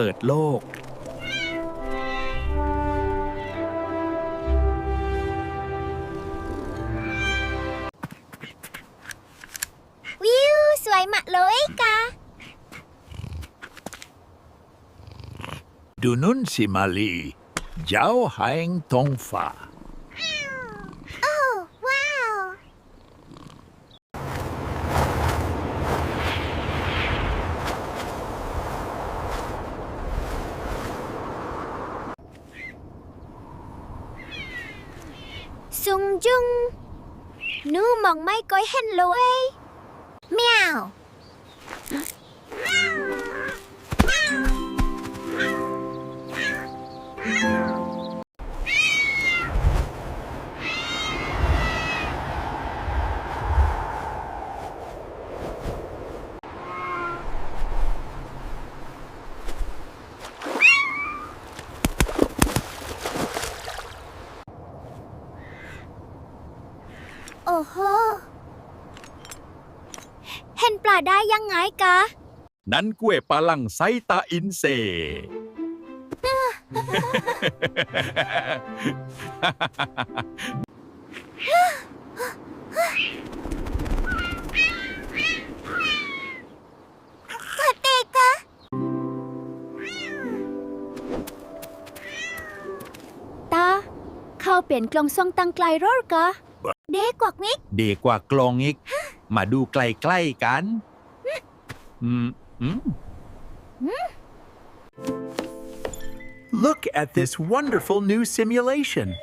เปิดโลก วิว สวยมากเลยกะ ดูนุ่นสิมาลี เจ้าแห่งท้องฟ้า โอ้ ว้าว ซุงจุงหนูมอ เห็นปลาได้ยังไงกะ นั้นกล้วยปลาลังไซตาอินเซกดเตกะ ตา เข้าเปลี่ยนกลองซองตังไกลรอดกะ เด็กกวักมิก ดีกว่ากลองอีก มาดูใกล้ๆกัน อืมอืม Look at this wonderful new simulation.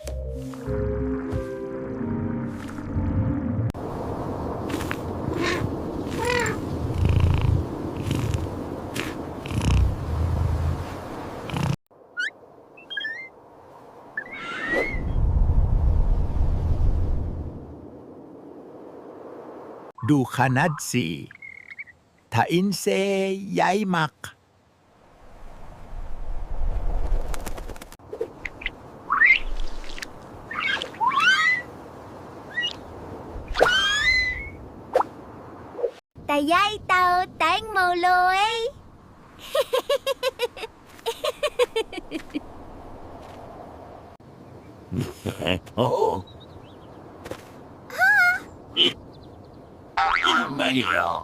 ดูขนาดสิถ้าอินเซใหญ่มากแต่ยายเตาแตงโมเลย โอ้ ไม่หรอก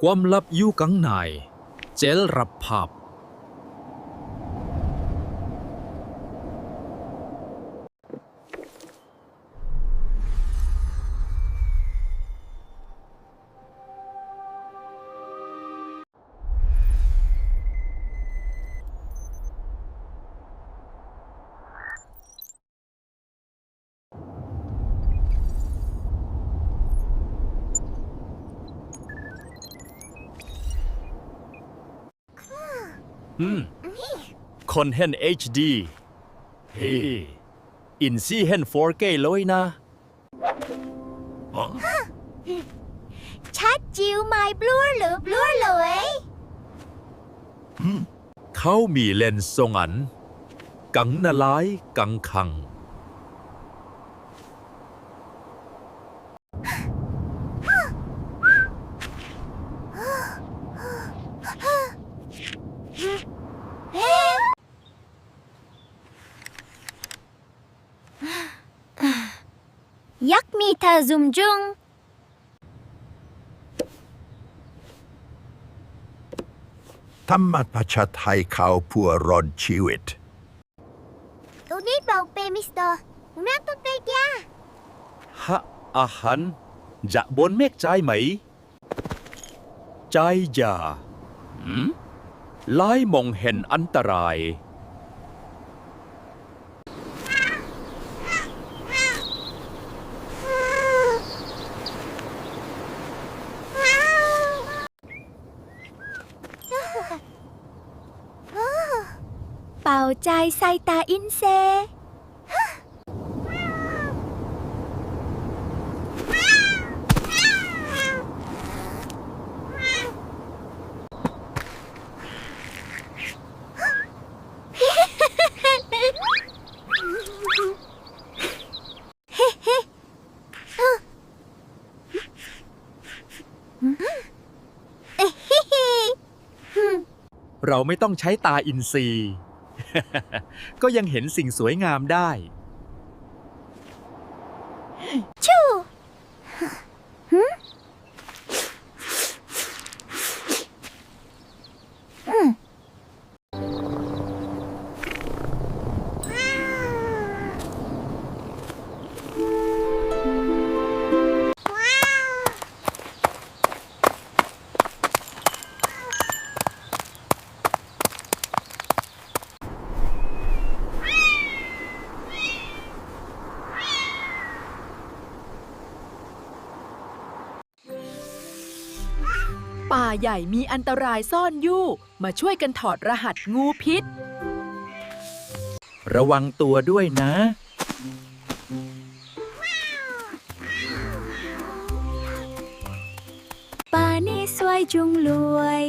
ความลับอยู่กังในเจลรับภาพ คนเห็น HD เฮ้อินซี่เห็น 4K เลยนะ ชัดจิวไม้บลัวหรือบลัวเลยเขามีเลนส์ทรงอัน กังนาลายกังคัง ยักษ์มีเธอซุมจุงธรรมประชาไทยเขาผู้รอดชีวิตตัวนี้บอกเปมิสเตอร์นักตัวเตยาฮะอาหารจะบนเมฆใจไหม ใจอย่าหืมลายมองเห็นอันตราย เป่า ใจใส่ตาอินเซเราเราไม่ต้องใช้ตาอินทรีย์ ก็ยังเห็นสิ่งสวยงามได้ ป่าใหญ่มีอันตรายซ่อนอยู่ มาช่วยกันถอดรหัสงูพิษ ระวังตัวด้วยนะ ป่านี้สวยจุงรวย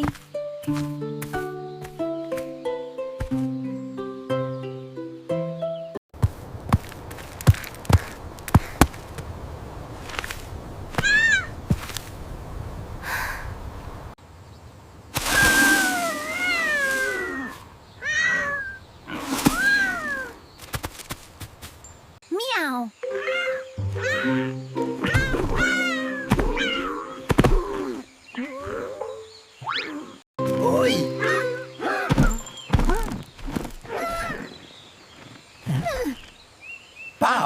โอ้ยเปล่า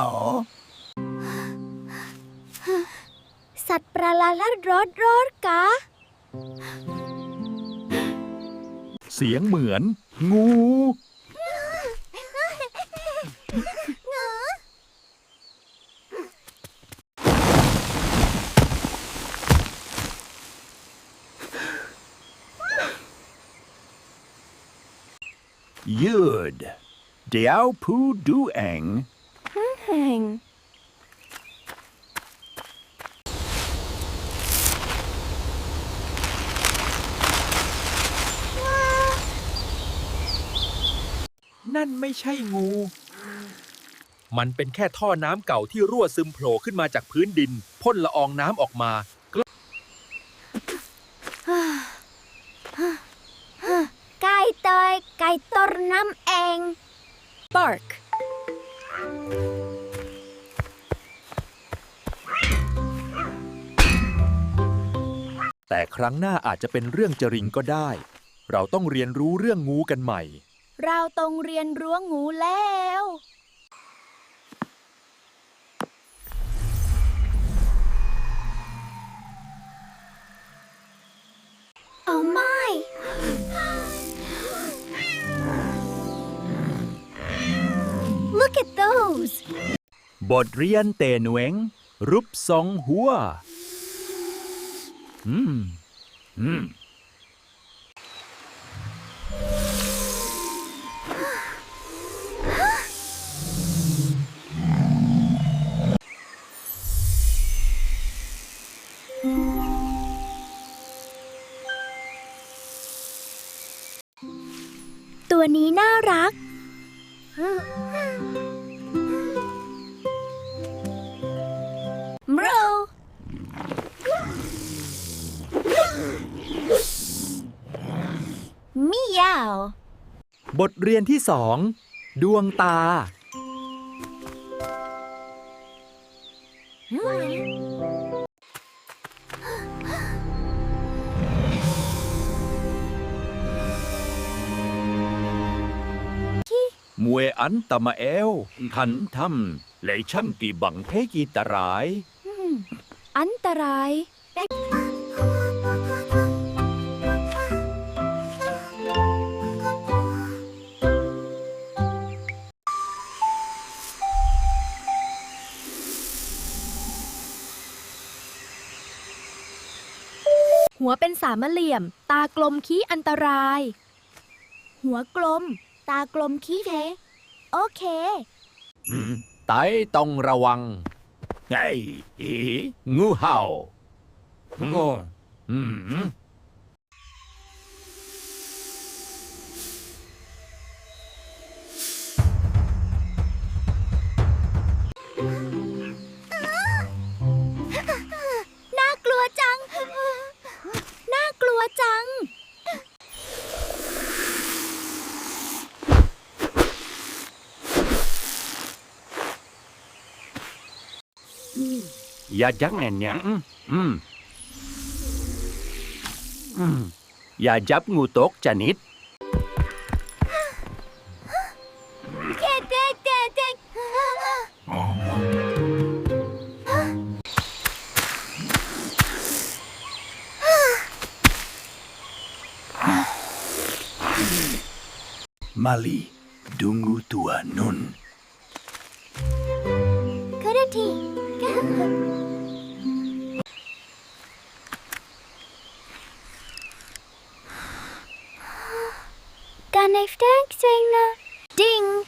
สัตว์ประหลาดและรถรถกะ เสียงเหมือน งู ยืดเดี๋ยวผู้ดูเองแห่งนั่นไม่ใช่งู มันเป็นแค่ท่อน้ำเก่าที่รั่วซึมโผล่ขึ้นมาจากพื้นดินพ่นละอองน้ำออกมา ไก่เตยไก่ ตรน้ำเอง Bark แต่ครั้งหน้าอาจจะเป็นเรื่องจริงก็ได้ เราต้องเรียนรู้เรื่องงูกันใหม่ เราต้องเรียนรั้วงูแล้ว at those บทเรียนเตหนวงรูปทรงหัว อืม อืม ตัวนี้น่ารัก มิยาว บทเรียนที่สองดวงตา มวยอันตะมาเอลทันทำเลยช่างกี่บังเทกีตราย อันตราย เป็นสามเหลี่ยม ตากลมขี้อันตราย หัวกลม ตากลมขี้เทโอเคไตต้องระวังไงอีงูเห่างู อย่ายักแน่นเนี่ยอืมอืมอืมอ ย่าจับงูตกจะนิดเจ๊เจ๊เจ๊เจ๊ม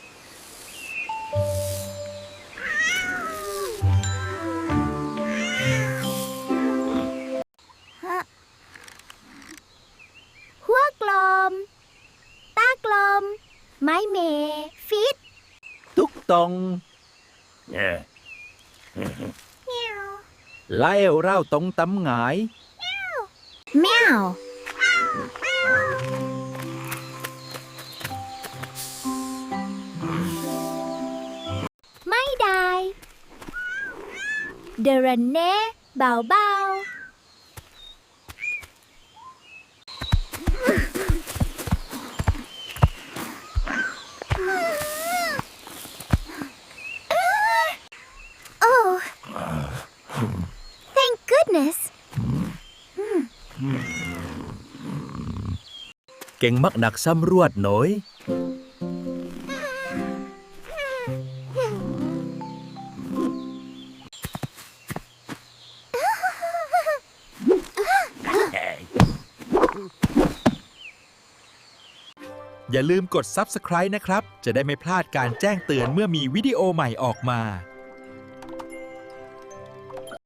เดรนเน่เบาเบาโอ้ thank goodness เก่งมัก อย่าลืมกด Subscribe นะครับ จะได้ไม่พลาดการแจ้งเตือนเมื่อมีวิดีโอใหม่ออกมา